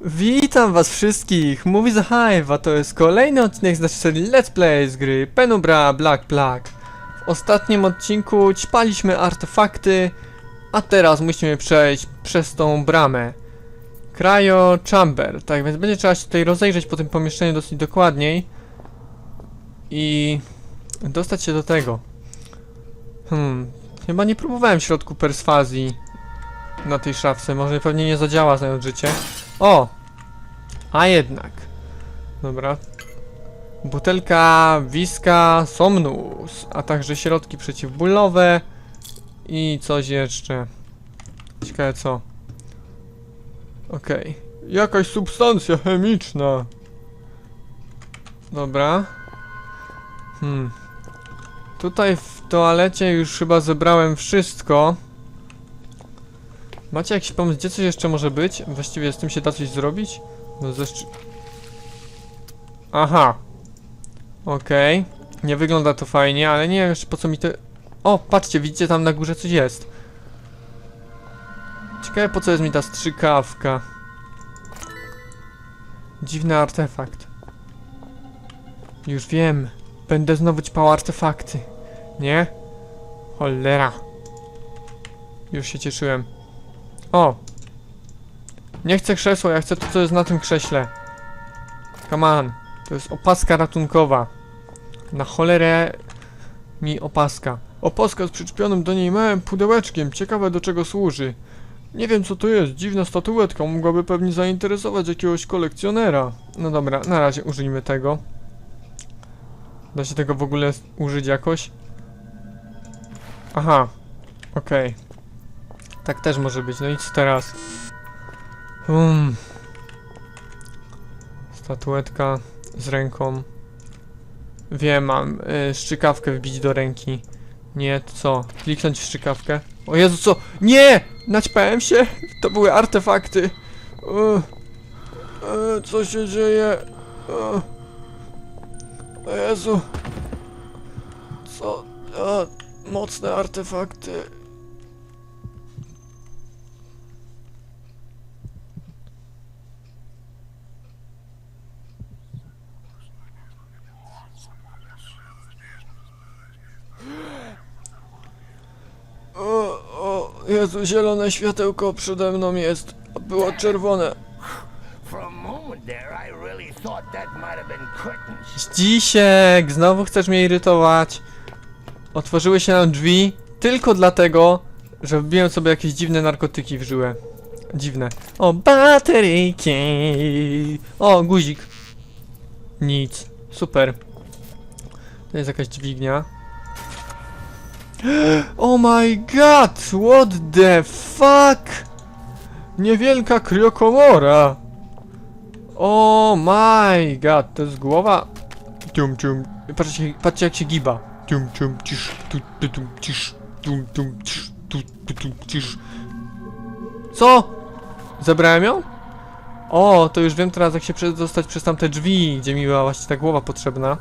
Witam was wszystkich! Mówi The Hive, a to jest kolejny odcinek z naszej serii Let's Play z gry Penumbra Black Plague. W ostatnim odcinku ćpaliśmy artefakty, a teraz musimy przejść przez tą bramę. Cryo Chamber, tak więc będzie trzeba się tutaj rozejrzeć po tym pomieszczeniu dosyć dokładniej i dostać się do tego. Hmm, chyba nie próbowałem w środku perswazji na tej szafce, może pewnie nie zadziała znając życie. O! A jednak. Dobra. Butelka Wiska Somnus, a także środki przeciwbólowe i coś jeszcze. Ciekawe co. Okej. Jakaś substancja chemiczna. Dobra. Hmm. Tutaj w toalecie już chyba zebrałem wszystko. Macie jakiś pomysł, gdzie coś jeszcze może być? Właściwie z tym się da coś zrobić? No ze szczy... Aha. Okej. Nie wygląda to fajnie, ale nie wiem jeszcze po co mi te... O, patrzcie, widzicie tam na górze coś jest. Ciekawe po co jest mi ta strzykawka. Dziwny artefakt. Już wiem. Będę znowu ćpał artefakty. Nie? Cholera. Już się cieszyłem. O! Nie chcę krzesła, ja chcę to, co jest na tym krześle. Come on. To jest opaska ratunkowa. Na cholerę mi opaska. Opaska z przyczepionym do niej małym pudełeczkiem. Ciekawe do czego służy. Nie wiem co to jest. Dziwna statuetka. Mogłaby pewnie zainteresować jakiegoś kolekcjonera. No dobra, na razie użyjmy tego. Da się tego w ogóle użyć jakoś? Aha. Okej. Tak też może być. No i co teraz? Um. Statuetka z ręką. Wiem, mam y, szczykawkę wbić do ręki. Nie, to co? Kliknąć w szczykawkę? O Jezu, co? Nie! Naćpałem się? To były artefakty. Uh, co się dzieje? Uh. O Jezu. Co? Mocne artefakty. O, o, Jezu, zielone światełko przede mną jest. a Było czerwone. For a moment there, I really thought that might have been curtains. Dzisiek, znowu chcesz mnie irytować. Otworzyły się nam drzwi tylko dlatego, że wbiłem sobie jakieś dziwne narkotyki w żyłę. Dziwne. O, bateryjki. O, guzik. Nic. Super. To jest jakaś dźwignia. Oh my god! What the fuck? Niewielka kriokomora. Oh my god, to jest głowa. Tum tum. Patrzcie, patrzcie jak się giba. Tum tum cisz, tu tu tum cisz, tum tum cisz, tu tu tum cisz. Co? Zebrałem ją? O, to już wiem teraz jak się przedostać przez tamte drzwi, gdzie mi była właśnie ta głowa potrzebna.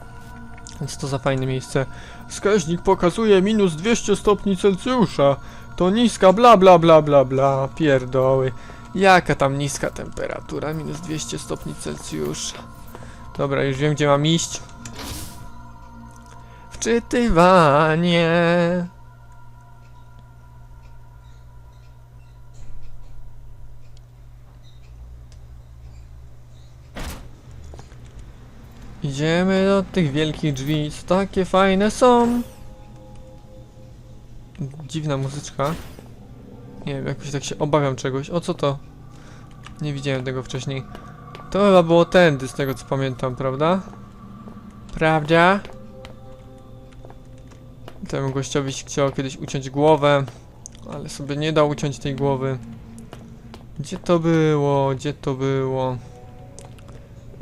Więc to za fajne miejsce. Wskaźnik pokazuje minus 200 stopni Celsjusza. To niska bla bla bla bla bla. Pierdoły. Jaka tam niska temperatura? Minus 200 stopni Celsjusza. Dobra, już wiem gdzie mam iść. Wczytywanie. Idziemy do tych wielkich drzwi, co takie fajne są. Dziwna muzyczka. Nie wiem, jakoś tak się obawiam czegoś. O co to? Nie widziałem tego wcześniej. To chyba było tędy, z tego co pamiętam, prawda? Prawda? Temu gościowi się chciało kiedyś uciąć głowę, ale sobie nie dał uciąć tej głowy. Gdzie to było? Gdzie to było?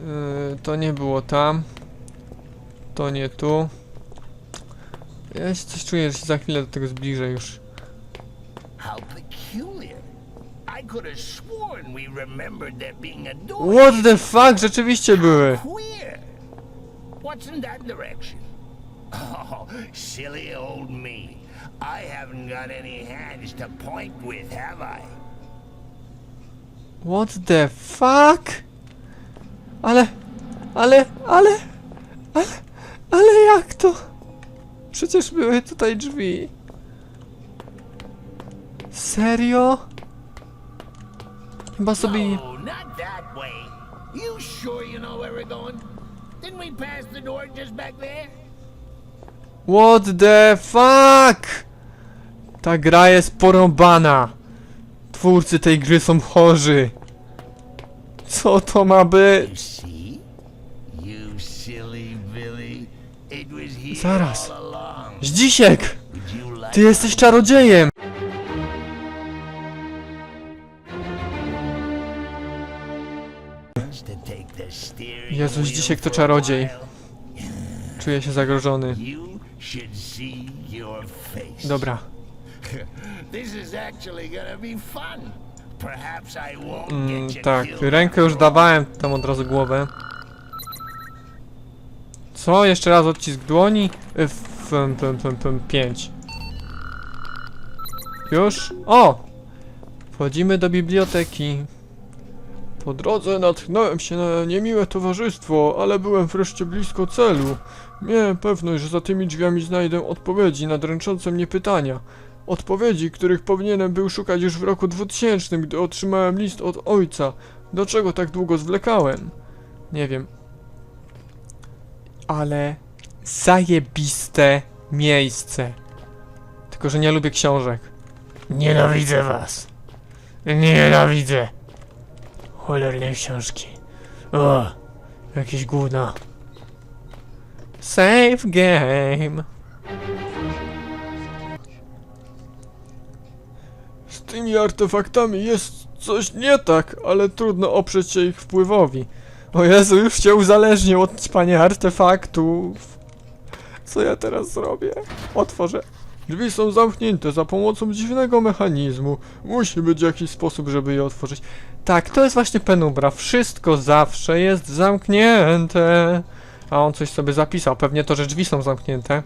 Yy, to nie było tam. To nie tu. Ja się coś czuję, że się za chwilę do tego zbliżę już. What the fuck? Rzeczywiście były. Queer. What's in that direction? Oh, silly old me. I haven't got any hands to point with, have I? What the fuck? Ale, ale, ale, ale, ale jak to? Przecież były tutaj drzwi. Serio? Chyba sobie... No, not that way. You sure you know where we're going? Didn't we pass the door just back there? What the fuck? Ta gra jest porąbana. Twórcy tej gry są chorzy. Co to ma być? Zaraz. Zdzisiek! Ty jesteś czarodziejem! Jezus, wheel Zdzisiek to for a czarodziej. Czuję się zagrożony. Dobra. This is actually gonna be fun. Mm, tak, rękę już dawałem tam od razu głowę. Co? Jeszcze raz odcisk dłoni? Y, F, f, f, f, f, 5. Już? O! Wchodzimy do biblioteki. Po drodze natknąłem się na niemiłe towarzystwo, ale byłem wreszcie blisko celu. Miałem pewność, że za tymi drzwiami znajdę odpowiedzi na dręczące mnie pytania. Odpowiedzi, których powinienem był szukać już w roku 2000, gdy otrzymałem list od ojca. Dlaczego tak długo zwlekałem? Nie wiem. Ale zajebiste miejsce. Tylko, że nie lubię książek. Nienawidzę was. Nienawidzę. Cholerne książki. O, jakieś gówno. Save game. Z tymi artefaktami jest coś nie tak, ale trudno oprzeć się ich wpływowi. O Jezu, już cię uzależnił od ćpania artefaktów. Co ja teraz zrobię? Otworzę. Drzwi są zamknięte za pomocą dziwnego mechanizmu. Musi być jakiś sposób, żeby je otworzyć. Tak, to jest właśnie penumbra. Wszystko zawsze jest zamknięte. A on coś sobie zapisał. Pewnie to, że drzwi są zamknięte.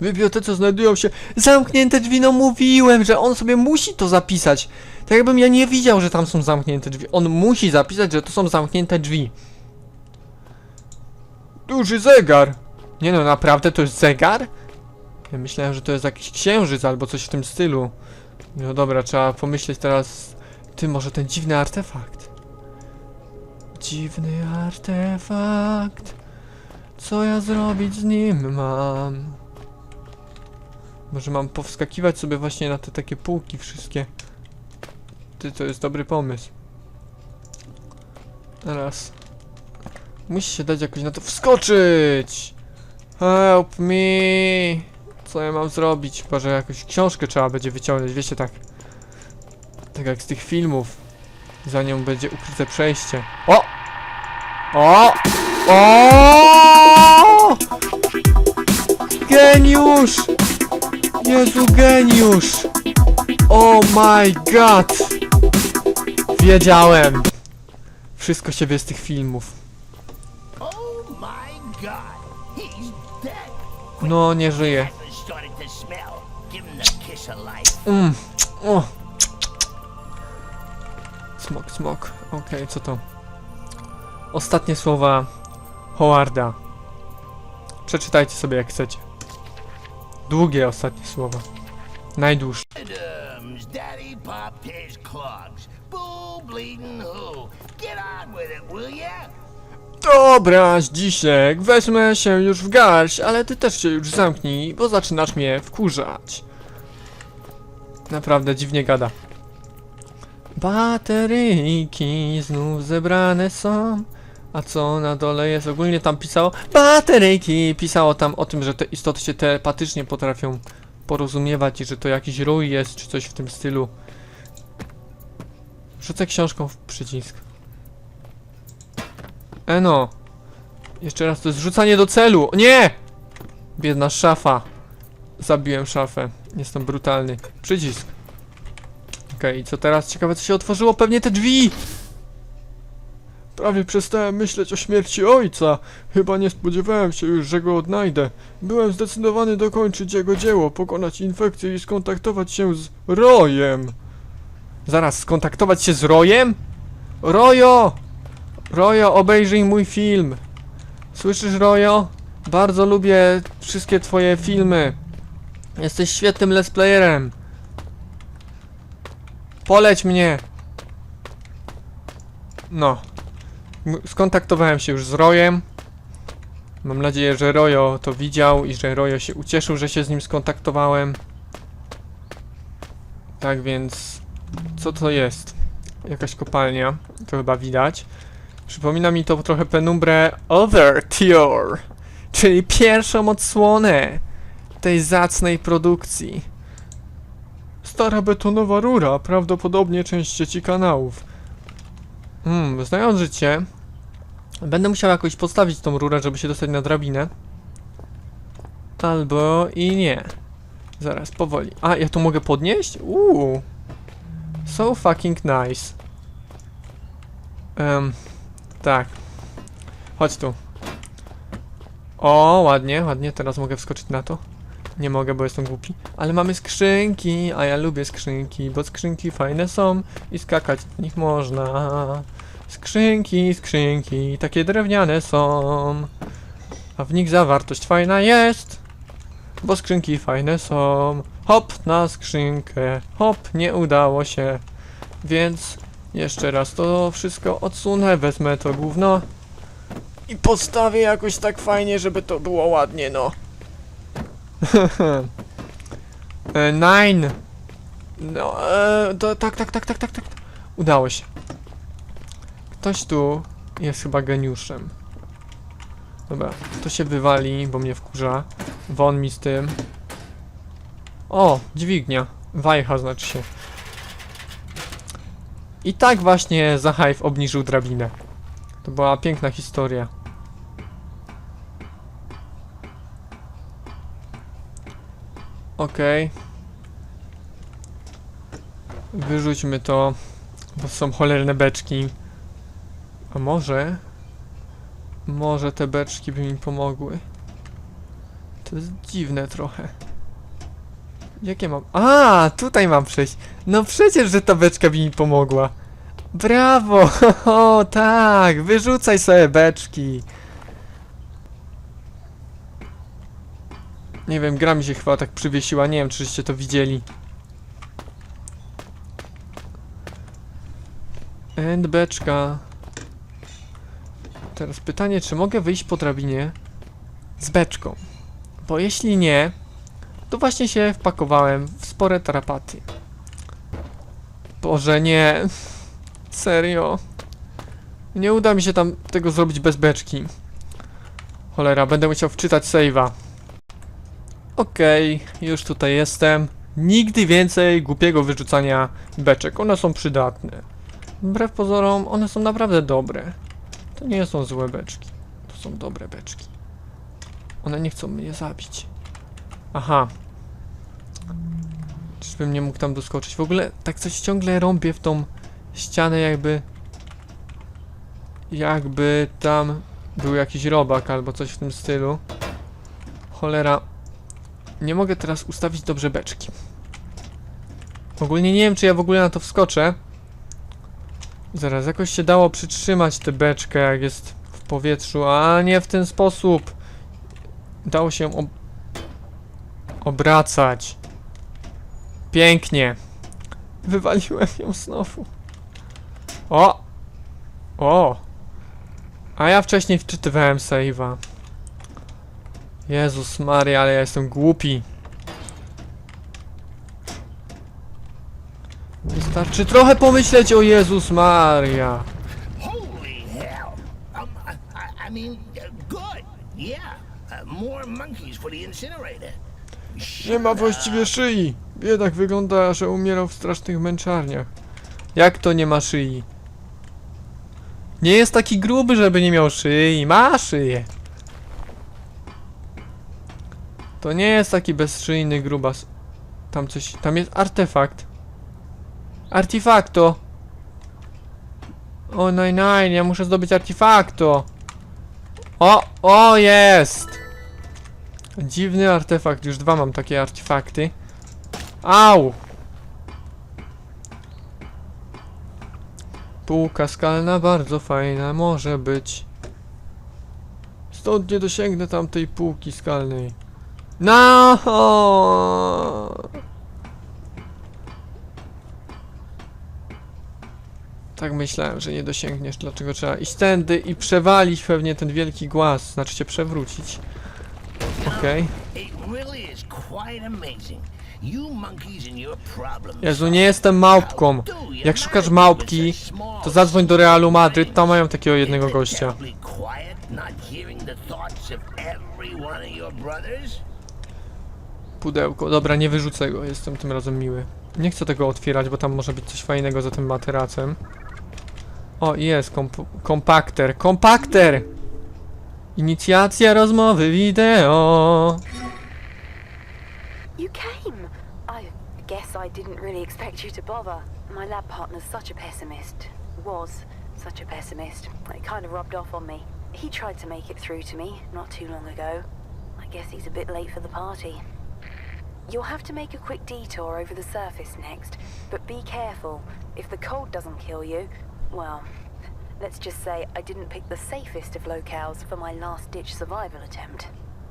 W bibliotece znajdują się zamknięte drzwi. No mówiłem, że on sobie musi to zapisać. Tak jakbym ja nie widział, że tam są zamknięte drzwi. On musi zapisać, że to są zamknięte drzwi. Duży zegar. Nie no, naprawdę to jest zegar? Ja myślałem, że to jest jakiś księżyc albo coś w tym stylu. No dobra, trzeba pomyśleć teraz. Ty, może ten dziwny artefakt. Dziwny artefakt. Co ja zrobić z nim mam? Może mam powskakiwać sobie właśnie na te takie półki wszystkie. Ty, to jest dobry pomysł. Teraz. Musi się dać jakoś na to wskoczyć! Help me! Co ja mam zrobić? Chyba, że jakąś książkę trzeba będzie wyciągnąć, wiecie tak. Tak jak z tych filmów. Za nią będzie ukryte przejście. O! O! O! Geniusz! Jezu, geniusz! Oh my god! Wiedziałem! Wszystko się wie z tych filmów. No, nie żyje. Mm. O. Smok, smok. Okej, co to? Ostatnie słowa Howarda. Przeczytajcie sobie jak chcecie. Długie ostatnie słowa. Najdłuższe. Dobra, Zdzisiek, wezmę się już w garść, ale ty też się już zamknij, bo zaczynasz mnie wkurzać. Naprawdę dziwnie gada. Bateryjki znów zebrane są. A co na dole jest? Ogólnie tam pisało bateryjki. Pisało tam o tym, że te istoty się telepatycznie potrafią porozumiewać i że to jakiś rój jest, czy coś w tym stylu. Rzucę książką w przycisk. Eno. Jeszcze raz, to jest rzucanie do celu. Nie! Biedna szafa. Zabiłem szafę. Jestem brutalny. Przycisk. Okej, i co teraz? Ciekawe, co się otworzyło. Pewnie te drzwi! Prawie przestałem myśleć o śmierci ojca. Chyba nie spodziewałem się już, że go odnajdę. Byłem zdecydowany dokończyć jego dzieło, pokonać infekcję i skontaktować się z Rojem. Zaraz, skontaktować się z Rojem? Rojo! Rojo, obejrzyj mój film. Słyszysz, Rojo? Bardzo lubię wszystkie twoje filmy. Jesteś świetnym let's playerem. Poleć mnie. No. Skontaktowałem się już z Rojem. Mam nadzieję, że Rojo to widział i że Rojo się ucieszył, że się z nim skontaktowałem. Tak więc, co to jest? Jakaś kopalnia, to chyba widać. Przypomina mi to trochę penumbrę Overture, czyli pierwszą odsłonę tej zacnej produkcji. Stara betonowa rura, prawdopodobnie część sieci kanałów. Hmm, znając życie, będę musiał jakoś postawić tą rurę, żeby się dostać na drabinę. Albo i nie. Zaraz, powoli. A, ja tu mogę podnieść? Uuu. So fucking nice. Em, tak. Chodź tu. O, ładnie, ładnie. Teraz mogę wskoczyć na to. Nie mogę, bo jestem głupi. Ale mamy skrzynki, a ja lubię skrzynki, bo skrzynki fajne są i skakać w nich można. Skrzynki, skrzynki, takie drewniane są. A w nich zawartość fajna jest. Bo skrzynki fajne są. Hop na skrzynkę. Hop, nie udało się. Więc jeszcze raz to wszystko odsunę, wezmę to gówno. I postawię jakoś tak fajnie, żeby to było ładnie, no. e, nine. No, e, to, tak, tak, tak, tak, tak, tak. Udało się. Ktoś tu jest chyba geniuszem. Dobra, to się wywali, bo mnie wkurza. Won mi z tym. O, dźwignia. Wajcha znaczy się. I tak właśnie Zahive obniżył drabinę. To była piękna historia. Okej. Wyrzućmy to, bo są cholerne beczki. A może... Może te beczki by mi pomogły. To jest dziwne trochę. Jakie mam? A, tutaj mam przejść. No przecież, że ta beczka by mi pomogła. Brawo! O, tak! Wyrzucaj sobie beczki. Nie wiem, gra mi się chyba tak przywiesiła. Nie wiem, czyście to widzieli. And beczka. Teraz pytanie, czy mogę wyjść po drabinie z beczką? Bo jeśli nie, to właśnie się wpakowałem w spore tarapaty. Boże, nie. Serio. Nie uda mi się tam tego zrobić bez beczki. Cholera, będę musiał wczytać save'a. Okej, już tutaj jestem. Nigdy więcej głupiego wyrzucania beczek. One są przydatne. Wbrew pozorom, one są naprawdę dobre. To nie są złe beczki. To są dobre beczki. One nie chcą mnie zabić. Aha. Czyżbym nie mógł tam doskoczyć? W ogóle tak coś ciągle rąbię w tą ścianę jakby... Jakby tam był jakiś robak albo coś w tym stylu. Cholera. Nie mogę teraz ustawić dobrze beczki. Ogólnie nie wiem, czy ja w ogóle na to wskoczę. Zaraz, jakoś się dało przytrzymać tę beczkę, jak jest w powietrzu, a nie w ten sposób. Dało się ob obracać. Pięknie. Wywaliłem ją znowu. O! O! A ja wcześniej wczytywałem save'a. Jezus Maria, ale ja jestem głupi. Wystarczy trochę pomyśleć o Jezus Maria. Holy hell! Um, I, I- mean, good. Yeah. Uh, more monkeys for the incinerator. Nie ma właściwie szyi. Biedak wygląda, że umierał w strasznych męczarniach. Jak to nie ma szyi? Nie jest taki gruby, żeby nie miał szyi. Ma szyję. To nie jest taki bezszyjny grubas. Tam coś, tam jest artefakt. Artefakto. O naj naj, ja muszę zdobyć artefakto. O, o jest. Dziwny artefakt, już dwa mam takie artefakty. Au! Półka skalna bardzo fajna może być. Stąd nie dosięgnę tamtej półki skalnej. No! Tak myślałem, że nie dosięgniesz, dlaczego trzeba iść tędy i przewalić pewnie ten wielki głaz, znaczy się przewrócić. Okej. Problems. Jezu, nie jestem małpką. Jak szukasz małpki, to zadzwoń do Realu Madryt, tam mają takiego jednego gościa. Pudełko, dobra, nie wyrzucę go, jestem tym razem miły. Nie chcę tego otwierać, bo tam może być coś fajnego za tym materacem. O, jest, komp kompakter, kompakter! Inicjacja rozmowy wideo. You came! I guess I didn't really expect you to bother. My lab partner's such a pessimist. Was such a pessimist. It kind of rubbed off on me. He tried to make it through to me not too long ago. I guess he's a bit late for the party. You'll have to make a quick detour over the surface next, but be careful. If the cold doesn't kill you, well, let's just say I didn't pick the safest of locales for my last ditch survival attempt.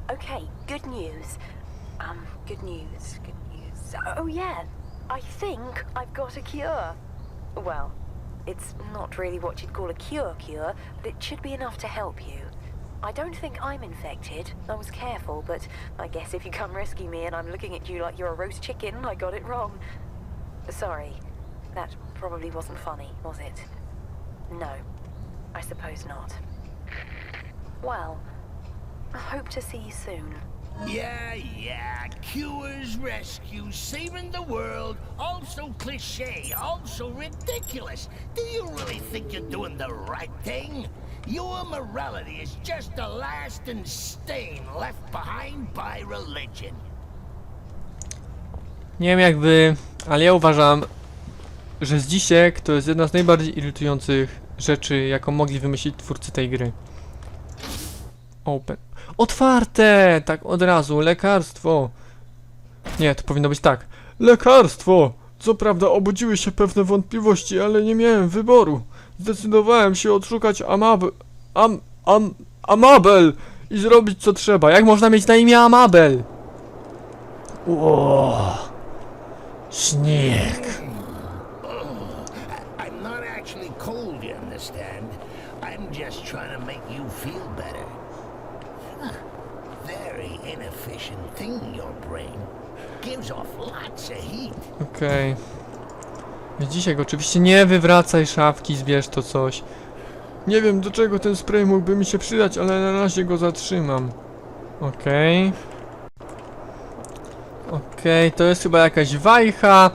Okay, good news. Um, good news, good news. Oh, yeah, I think I've got a cure. Well, it's not really what you'd call a cure cure, but it should be enough to help you. I don't think I'm infected. I was careful, but I guess if you come rescue me and I'm looking at you like you're a roast chicken, I got it wrong. Sorry, that probably wasn't funny, was it? No, I suppose not. Well, I hope to see you soon. Yeah, yeah. Cures, rescues, saving the world. Also cliche, all so ridiculous. Do you really think you're doing the right thing? Your morality is just a lasting stain left behind by religion. Nie wiem jak wy, ale ja uważam, że Zdzisiek to jest jedna z najbardziej irytujących rzeczy, jaką mogli wymyślić twórcy tej gry. Open. Otwarte! Tak od razu, lekarstwo. Nie, to powinno być tak. Lekarstwo! Co prawda obudziły się pewne wątpliwości, ale nie miałem wyboru. Zdecydowałem się odszukać Amab... Am... Am... Amabel! I zrobić co trzeba. Jak można mieć na imię Amabel? Ło. Śnieg. I'm not actually cold, you understand? I'm just trying to make you feel better. Huh. Very inefficient thing, your brain. Okej. Dzisiaj oczywiście nie wywracaj szafki, zbierz to coś. Nie wiem do czego ten spray mógłby mi się przydać, ale na razie go zatrzymam. Okej. Okej, to jest chyba jakaś wajcha.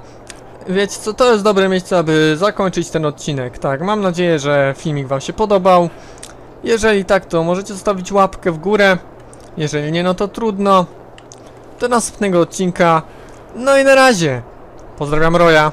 Wiecie co, to jest dobre miejsce, aby zakończyć ten odcinek. Tak, mam nadzieję, że filmik wam się podobał. Jeżeli tak, to możecie zostawić łapkę w górę. Jeżeli nie, no to trudno. Do następnego odcinka. No i na razie. Pozdrawiam Roya.